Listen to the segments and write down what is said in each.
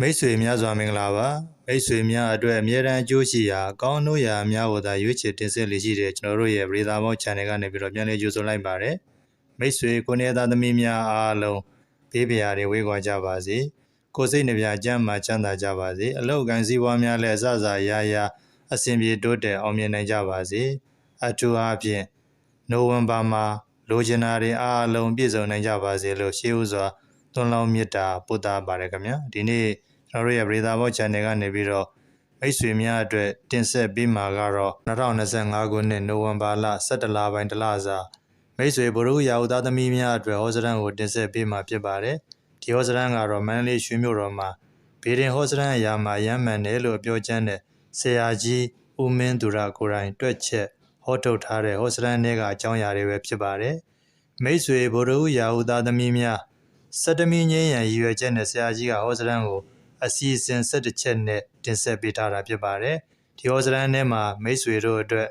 မိတ်ဆွေများစွာမင်္ဂလာပါမိတ်ဆွေများအတွက်အမြဲတမ်းအကျိုးရှိရာအကောင်းတို့ရာအများကိုသာရွေးချယ်တင်ဆက်လေးရှိတဲ့ကျွန်တော်တို့ရဲ့ပရိသတ်ပေါင်း channel ကနေပြီးတော့ပြန်လည်ကြိုဆိုလိုက်ပါတယ်မိတ်ဆွေကိုနေသားသမီးများအားလုံးဘေးပရာတွေဝေးကွာကြပါစေကိုယ်စိတ်နှပြကျမ်းမာချမ်းသာကြပါစေအလောက်ကန်စည်းပွားများလည်းအစစရာရာအစဉ်ပြေတိုးတက်အောင်မြင်နိုင်ကြပါစေအထူးအားဖြင့်နိုဝင်ဘာမှာလိုချင်တာတွေအားလုံးပြည့်စုံနိုင်ကြပါစေလို့ရှေးဥစွာ သွန်လောင်းမေတ္တာပို့သပါတယ်ခင်ဗျာဒီနေ့ကျွန်တော်တို့ရဲ့ပရိသတ်ဘော channel ကနေပြီးတော့မိတ်ဆွေများအတွက်တင်ဆက်ပေးမှာကတော့2025ခုနှစ်နိုဝင်ဘာလ17လပိုင်းတလစာမိတ်ဆွေဘရုရာဟုသားသမီးများအတွက်ဟောစရန်ကိုတင်ဆက်ပေးမှာဖြစ်ပါတယ်ဒီဟောစရန်ကတော့မန္တလေးရွှေမြို့တော်မှာဘေဒင်ဟောစရန်အရာမှာရမ်းမှန်တယ်လို့ပြောချမ်းတဲ့ဆရာကြီးဦးမင်းသူရကိုယ်တိုင်တွက်ချက်ဟောထုတ်ထားတဲ့ဟောစရန်တွေကအကြောင်းအရာတွေပဲဖြစ်ပါတယ်မိတ်ဆွေဘရုရာဟုသားသမီးများ စတမီငင်းရန်ရည်ရွယ်ချက်နဲ့ဆရာကြီးကဟောစရန်ကိုအစီအစဉ်17ချက်နဲ့တင်ဆက်ပေးထားတာဖြစ်ပါတယ်။ဒီဟောစရန်ထဲမှာမိတ်ဆွေတို့အတွက်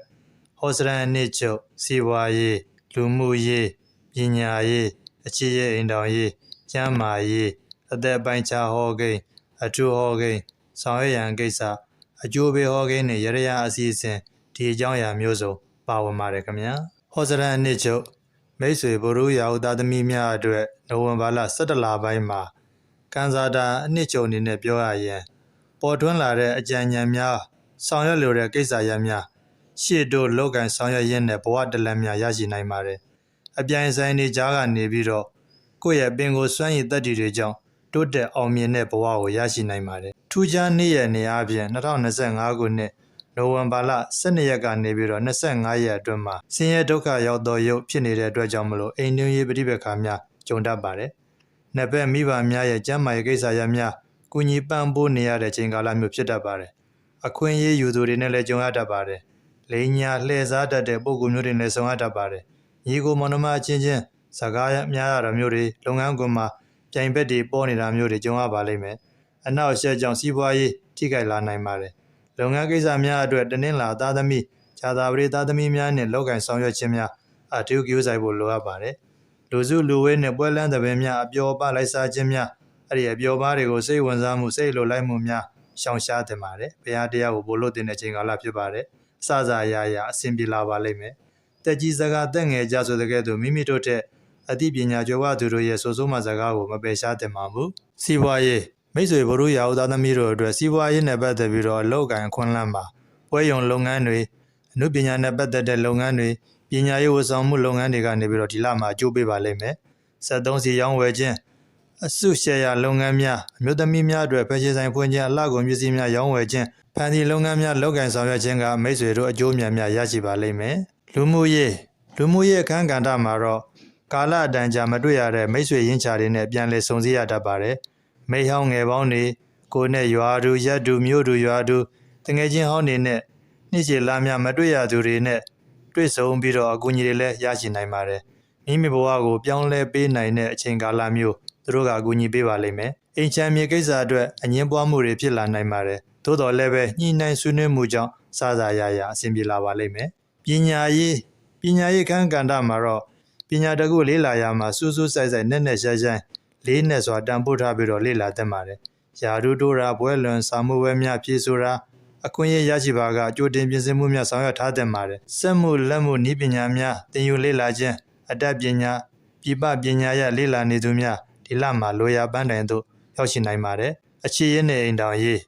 ဟောစရန်အနှစ်ချုပ်စီးပွားရေးလူမှုရေးပညာရေးအခြေရေးအိမ်တော်ရေးကျန်းမာရေးအသက်ပိုင်းခြားဟောကိန်းအထူးဟောကိန်းဆောင်ရွက်ရန်ကိစ္စအကျိုးပေးဟောကိန်းနဲ့ရရရအစီအစဉ်ဒီအကြောင်းအရာမျိုးစုံပါဝင်ပါတယ်ခင်ဗျာ။ဟောစရန်အနှစ်ချုပ် မိတ်ဆွေဘုရုရာဟုသားသမီးများအတွက်နိုဝင်ဘာလ17လပိုင်းမှာကန်စာတာအနှစ်ချုပ်အနေနဲ့ပြောရရင်ပေါ်ထွန်းလာတဲ့အကြံဉာဏ်များဆောင်ရွက်လိုတဲ့ကိစ္စရပ်များရှေ့တို့လောက်ကန်ဆောင်ရွက်ရင်းနဲ့ဘဝတလန်များရရှိနိုင်ပါတယ်အပြိုင်ဆိုင်နေကြားကနေပြီးတော့ကိုယ့်ရဲ့ပင်ကိုယ်စွမ်းရည်တက်တည်တွေကြောင့်တိုးတက်အောင်မြင်တဲ့ဘဝကိုရရှိနိုင်ပါတယ်ထူးခြားနေ့ရက်နေအားဖြင့်2025ခုနှစ် နိုဝင်ဘာလ12ရက်ကနေပြီးတော့25ရက်အတွင်းမှာဆင်းရဲဒုက္ခရောက်သောရုပ်ဖြစ်နေတဲ့အတွက်ကြောင့်မလို့အိမ်တွင်းရေးပဋိပက္ခများကြုံတတ်ပါတယ်။နှစ်ဘက်မိဘများရဲ့ကျန်းမာရေးကိစ္စရပ်များကုညီပံ့ပိုးနေရတဲ့ချိန်ကာလမျိုးဖြစ်တတ်ပါတယ်။အခွင့်အရေးယူသူတွေနဲ့လည်းကြုံရတတ်ပါတယ်။လိန်ညာလှည့်စားတတ်တဲ့ပုံကူမျိုးတွေနဲ့ဆုံရတတ်ပါတယ်။ညီကိုမောင်နှမအချင်းချင်းစကားရများရတာမျိုးတွေလုပ်ငန်းခွင်မှာပြိုင်ဘက်တွေပေါ်နေတာမျိုးတွေကြုံရပါလိမ့်မယ်။အနောက်ရှက်ကြောင့်စီးပွားရေးထိခိုက်လာနိုင်ပါတယ်။ လုပ်ငန်းကိစ္စများအတွက်တနင်္လာသားသမီးဂျာသာပရိသားသမီးများနဲ့လောက်ကင်ဆောင်ရွက်ခြင်းများအထူးကြိုးစားဖို့လိုအပ်ပါတယ်။လူစုလူဝေးနဲ့ပွဲလန်းတဲ့ပင်များအပျော်ပလိုက်စားခြင်းများအဲ့ဒီအပျော်ပါးတွေကိုစိတ်ဝင်စားမှုစိတ်လိုလိုက်မှုများရှောင်ရှားတင်ပါတယ်။ဘုရားတရားကိုဘို့လို့တင်တဲ့ချိန်ကာလဖြစ်ပါတယ်။စစအရာရာအစဉ်ပြေလာပါလိမ့်မယ်။တက်ကြီးစကားတက်ငယ်ကြဆိုတဲ့ကဲ့သို့မိမိတို့ထက်အသိပညာကြွယ်ဝသူတို့ရဲ့ဆိုဆိုမှစကားကိုမပယ်ရှားတင်ပါဘူး။စီးပွားရေး မိတ်ဆွေဘုရုရာဟုသားသမီးတို့အတွက်စီးပွားရေးနဲ့ပတ်သက်ပြီးတော့အလောက်ကန်ခွန်းလန်းပါပွဲရုံလုပ်ငန်းတွေအမှုပညာနဲ့ပတ်သက်တဲ့လုပ်ငန်းတွေပညာရေးဝန်ဆောင်မှုလုပ်ငန်းတွေကနေပြီးတော့ဒီလမှာအကျိုးပေးပါလိမ့်မယ်။73စီရောင်းဝယ်ခြင်းအစုရှယ်ယာလုပ်ငန်းများအမျိုးသမီးများအတွက်ဖက်ရှင်ဆိုင်ဖွင့်ခြင်းအလှကုန်ပစ္စည်းများရောင်းဝယ်ခြင်းဖန်တီလုပ်ငန်းများလုပ်ကင်ဆောင်ရွက်ခြင်းကမိတ်ဆွေတို့အကျိုးများများရရှိပါလိမ့်မယ်။လူမှုရေးလူမှုရေးအခန်းကဏ္ဍမှာတော့ကာလအတန်ကြာမတွေ့ရတဲ့မိတ်ဆွေရင်းချတွေနဲ့ပြန်လည်ဆုံစည်းရတတ်ပါတယ်။ မိဟောင်းငယ်ပေါင်းတွေကိုနဲ့ရွာသူရက်သူမြို့သူရွာသူတငယ်ချင်းဟောင်းတွေနဲ့နှစ်ရှည်လာများမတွေ့ရသူတွေနဲ့တွေ့ဆုံပြီးတော့အကူအညီတွေလည်းရရှိနိုင်ပါတယ်။မိမိဘဝကိုပြောင်းလဲပေးနိုင်တဲ့အချိန်ကာလမျိုးသူတို့ကအကူအညီပေးပါလိမ့်မယ်။အိမ်ချမ်းမြေကိစ္စအတွက်အငင်းပွားမှုတွေဖြစ်လာနိုင်ပါတယ်။သို့တော်လည်းပဲညှိနှိုင်းဆွေးနွေးမှုကြောင့်စားစားရရအဆင်ပြေလာပါလိမ့်မယ်။ပညာရေးပညာရေးခန်းကဏ္ဍမှာတော့ပညာတကုလေးလာရမှာစူးစူးဆိုင်ဆိုင်နဲ့နဲ့ရှာရှာ လေးနဲ့စွာတန်ဖိုးထားပြီးတော့လေ့လာသင့်ပါတယ်။ယာဒူတိုးရာဘွဲလွန်စာမှုဝဲများပြေဆိုတာအခွင့်အရေးရရှိပါကကြိုတင်ပြင်ဆင်မှုများဆောင်ရွက်ထားသင့်ပါတယ်။စက်မှုလက်မှုနည်းပညာများသင်ယူလေ့လာခြင်းအတတ်ပညာပြပပညာရလေ့လာနေသူများဒီလမှာလိုရာပန်းတိုင်သို့ရောက်ရှိနိုင်ပါတယ်။အခြေရင်းနဲ့အိမ်တောင်ရေး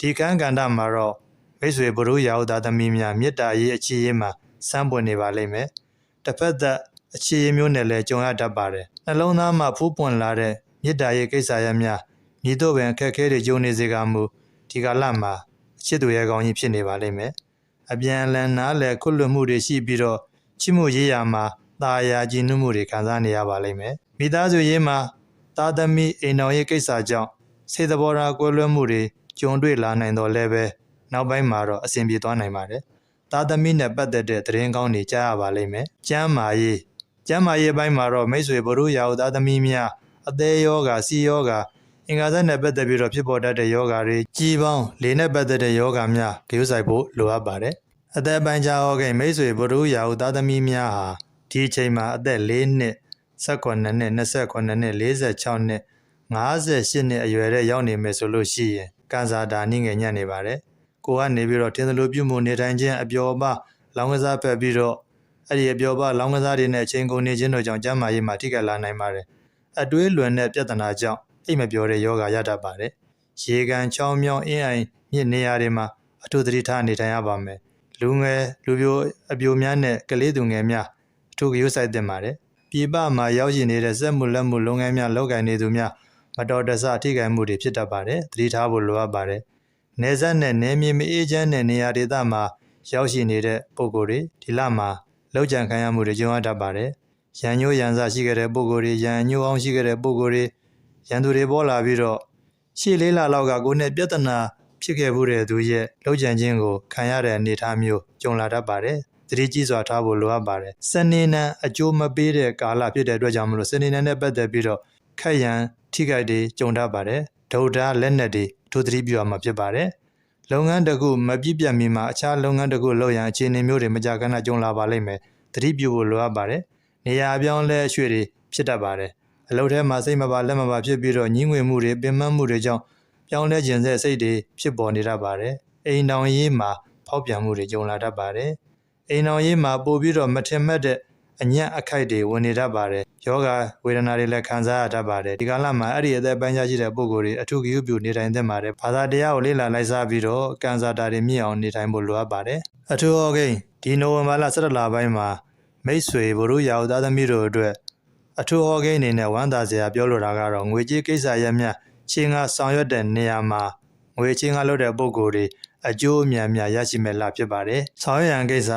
ဒီကံကန္တမှာတော့မိတ်ဆွေဘုရုရာဟုသားသမီးများမေတ္တာရေးအခြေရင်းမှာစမ်းပွင့်နေပါလိမ့်မယ်။တစ်ဖက်သက်အခြေရင်းမျိုးနဲ့လည်းကြုံရတတ်ပါတယ်။ နှလုံးသားမှာဖူးပွင့်လာတဲ့မေတ္တာရေးကိစ္စရပ်များမြည်တော့ပင်အခက်အခဲတွေကြုံနေစေကမူဒီကာလမှာအချစ်သူရဲ့ကောင်းကြီးဖြစ်နေပါလိမ့်မယ်။အပြန်အလှန်နားလည်ခွတ်လွတ်မှုတွေရှိပြီးတော့ချစ်မှုရေးရာမှာတာယာကြည်နုမှုတွေခံစားနေရပါလိမ့်မယ်။မိသားစုရေးမှာသားသမီးအိမ်တော်ရေးကိစ္စကြောင့်စေတဘောရာကွဲလွဲမှုတွေကြုံတွေ့လာနိုင်တော့လည်းပဲနောက်ပိုင်းမှာတော့အဆင်ပြေသွားနိုင်ပါတယ်။သားသမီးနဲ့ပတ်သက်တဲ့သတင်းကောင်းတွေကြားရပါလိမ့်မယ်။ကျမ်းမာရေး ကျမ်းမာရေးပိုင်းမှာတော့မိတ်ဆွေဘုရုရာဟုသားသမီးများအသေးယောဂစီယောဂအင်္ဂါသက်နဲ့ပတ်သက်ပြီးတော့ဖြစ်ပေါ်တတ်တဲ့ယောဂါတွေကြီးပေါင်းလေနဲ့ပတ်သက်တဲ့ယောဂါများဂရုစိုက်ဖို့လိုအပ်ပါတယ်။အသက်ပိုင်းခြားဟောကိမိတ်ဆွေဘုရုရာဟုသားသမီးများဟာဒီအချိန်မှာအသက်၄နှစ်18နှစ်29နှစ်46နှစ်58နှစ်အရွယ်တဲ့ရောက်နေမယ်ဆိုလို့ရှိရင်ကန်စာတာနှိငယ်ညံ့နေပါတယ်ကိုကနေပြီးတော့ထင်းသလိုပြုမှုနေထိုင်ခြင်းအပျော်ပါလောင်းကစားဖက်ပြီးတော့ အဲ့ဒီအပျော်ပါလောင်းကစားတွေနဲ့အချိန်ကုန်နေခြင်းတို့ကြောင့်ကျန်းမာရေးမှာထိခိုက်လာနိုင်ပါတယ်အတွေးလွန်တဲ့ပြဿနာကြောင့်အိတ်မပြောတဲ့ယောဂရတတ်ပါတယ်ရေကန်ချောင်းမြောင်းအင်းအိုင်မြစ်နေရာတွေမှာအထူးသတိထားနေထိုင်ရပါမယ်လူငယ်လူပြိုအပြိုများနဲ့ကလေးသူငယ်များအထူးဂရုစိုက်သင့်ပါတယ်ပြည်ပမှာရောက်ရှိနေတဲ့စက်မှုလက်မှုလုပ်ငန်းများလုပ်ကိုင်နေသူများမတော်တဆထိခိုက်မှုတွေဖြစ်တတ်ပါတယ်သတိထားဖို့လိုအပ်ပါတယ်နေဆက်နဲ့နေမြေမအေးချမ်းတဲ့နေရာဒေသမှာရောက်ရှိနေတဲ့ပုံကိုယ်တွေဒီလမှာ လောက်ကြံခံရမှုတွေကြုံရတတ်ပါတယ်ရန်ညိုးရန်စားရှိခဲ့တဲ့ပုံကိုယ်တွေရန်ညိုးအောင်ရှိခဲ့တဲ့ပုံကိုယ်တွေရန်သူတွေပေါ်လာပြီးတော့ရှေ့လေးလာလောက်ကကိုယ်နဲ့ပြဿနာဖြစ်ခဲ့မှုတဲ့သူရဲ့လောက်ကြံခြင်းကိုခံရတဲ့အနေအထားမျိုးကြုံလာတတ်ပါတယ်သတိကြီးစွာထားဖို့လိုအပ်ပါတယ်စနေနံအကျိုးမပေးတဲ့ကာလဖြစ်တဲ့အတွက်ကြောင့်မလို့စနေနံနဲ့ပတ်သက်ပြီးတော့ခက်ရန်ထိခိုက်တွေကြုံတတ်ပါတယ်ဒုဒ္ဓလက်နက်တွေထိုသတိပြုရမှာဖြစ်ပါတယ် လုပ်ငန်းတစ်ခုမပြည့်ပြတ်မီမှာအခြားလုပ်ငန်းတစ်ခုလုပ်ရန်အခြေအနေမျိုးတွေမကြာခဏကြုံလာပါလိမ့်မယ်သတိပြုဖို့လိုအပ်ပါတယ်နေရာအပြောင်းလဲအရွှေ့တွေဖြစ်တတ်ပါတယ်အလုပ်ထဲမှာစိတ်မပါလက်မပါဖြစ်ပြီးတော့ညှင်းငွေမှုတွေပင်ပန်းမှုတွေကြောင့်ပြောင်းလဲခြင်းတဲ့စိတ်တွေဖြစ်ပေါ်နေတတ်ပါတယ်အိမ်တောင်ရေးမှာဖောက်ပြန်မှုတွေကြုံလာတတ်ပါတယ်အိမ်တောင်ရေးမှာပို့ပြီးတော့မထင်မှတ်တဲ့ အညံ့အခိုက်တွေဝင်နေတတ်ပါတယ်ယောဂဝေဒနာတွေလည်းခံစားရတတ်ပါတယ်ဒီကာလမှာအဲ့ဒီအသက်ပိုင်းခြားရှိတဲ့ပုံကိုယ်တွေအထူးဂရုပြုနေထိုင်သင့်ပါတယ်ဘာသာတရားကိုလေ့လာလိုက်စားပြီးတော့ကံစားတာတွေမြင့်အောင်နေထိုင်ဖို့လိုအပ်ပါတယ်အထူးဟောကိန်းဒီနိုဝင်ဘာလ17လပိုင်းမှာမိတ်ဆွေဘုရုရာဥသားသမီးတို့အတွက်အထူးဟောကိန်းအနေနဲ့ဝမ်းသာစရာပြောလိုတာကတော့ငွေကြေးကိစ္စရပ်များချင်းကဆောင်ရွက်တဲ့နေရာမှာငွေချင်းကလုပ်တဲ့ပုံကိုယ်တွေအကျိုးအမြတ်များရရှိမဲ့လားဖြစ်ပါတယ်။ဆောင်ရွက်ရန်ကိစ္စ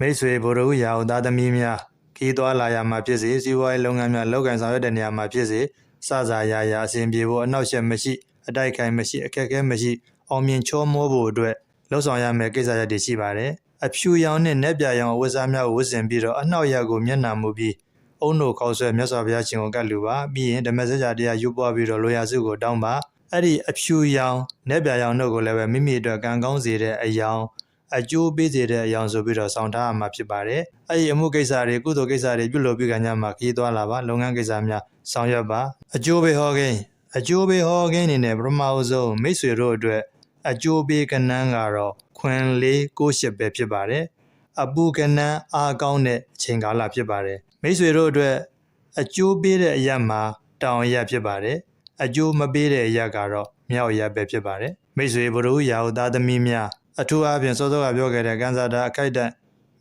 မိတ်ဆွေဘုရုရာဥသားသမီးများ ခီးသွားလာရမှာဖြစ်စေစီးပွားရေးလုပ်ငန်းများလုပ်ကိုင်ဆောင်ရွက်တဲ့နေရာမှာဖြစ်စေစစာရာရာအစဉ်ပြေဖို့အနောက်ရှက်မရှိအတိုက်ခိုင်မရှိအခက်အခဲမရှိအောင်မြင်ချောမောဖို့အတွက်လှုပ်ဆောင်ရမယ့်ကိစ္စရပ်တွေရှိပါတယ်။အဖြူရောင်နဲ့နက်ပြရောင်အဝတ်စားများကိုဝတ်ဆင်ပြီးတော့အနောက်ရက်ကိုမျက်နှာမူပြီးအုံတို့ခေါက်ဆွဲမြတ်စွာဘုရားရှင်ကိုကတ်လူပါပြီးရင်ဓမ္မစကြာတရားယူပွားပြီးတော့လိုရာစုကိုတောင်းပါအဲ့ဒီအဖြူရောင်နက်ပြရောင်တို့ကိုလည်းပဲမိမိအတွက်ကံကောင်းစေတဲ့အယောင် အကျိုးပေးစေတဲ့အယောင်ဆိုပြီးတော့ဆောင်ထားရမှာဖြစ်ပါတယ်အဲ့ဒီအမှုကိစ္စတွေကုသိုလ်ကိစ္စတွေပြုလုပ်ပြီးကညမှာခရီးသွားလာပါလုပ်ငန်းကိစ္စများဆောင်ရွက်ပါအကျိုးပေးဟောကိန်းအကျိုးပေးဟောကိန်းအနေနဲ့ပထမအဆုံးမိတ်ဆွေတို့အတွက်အကျိုးပေးကဏ္ဍကတော့ခွင်လေးကိုရှစ်ပဲဖြစ်ပါတယ်အပူကနန်းအားကောင်းတဲ့အချိန်ကာလဖြစ်ပါတယ်မိတ်ဆွေတို့အတွက်အကျိုးပေးတဲ့အရက်မှာတောင်အရက်ဖြစ်ပါတယ်အကျိုးမပေးတဲ့အရက်ကတော့မြောက်အရက်ပဲဖြစ်ပါတယ်မိတ်ဆွေဘရုရာဟုသားသမီးများ အထူးအားဖြင့်စောစောကပြောခဲ့တဲ့ကန်စာတာအခိုက်အတန့်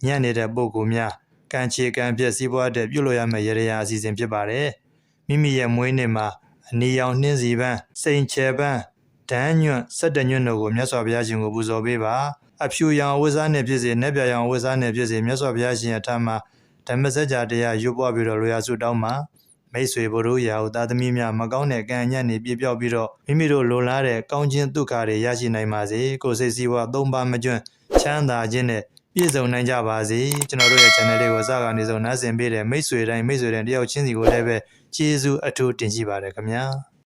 ညံ့နေတဲ့ပုံကူများကံချေကံပြည့်စည်းပွားတဲ့ပြုလို့ရမယ့်ရရရာအစီအစဉ်ဖြစ်ပါတယ်မိမိရဲ့မွေးနေ့မှာအနီရောင်နှင်းစီပန်းစိန်ချေပန်းဒန်းညွန့်ဆက်တညွန့်တို့ကိုမြတ်စွာဘုရားရှင်ကိုပူဇော်ပေးပါအဖြူရောင်အဝတ်စားနဲ့ဖြစ်စေနက်ပြရောင်အဝတ်စားနဲ့ဖြစ်စေမြတ်စွာဘုရားရှင်ရဲ့အထမ်းမှာဓမ္မစကြာတရားရွတ်ပွားပြီးတော့လိုရာစုတောင်းမှာ မိတ်ဆွေဘုရုရာဟုသားသမီးများမကောင်းတဲ့ကံအညံ့နေပြပြောက်ပြီးတော့မိမိတို့လိုလားတဲ့ကောင်းခြင်းဒုက္ခတွေရရှိနိုင်ပါစေကိုယ်စိတ်စည်းဝါသုံးပါမကျွန်းချမ်းသာခြင်းနဲ့ပြည့်စုံနိုင်ကြပါစေကျွန်တော်တို့ရဲ့ channel လေးကိုစကားနေဆုံးနားဆင်ပေးတဲ့မိတ်ဆွေတိုင်းမိတ်ဆွေတိုင်းတယောက်ချင်းစီကိုလည်းပဲကျေးဇူးအထူးတင်ရှိပါတယ်ခင်ဗျာ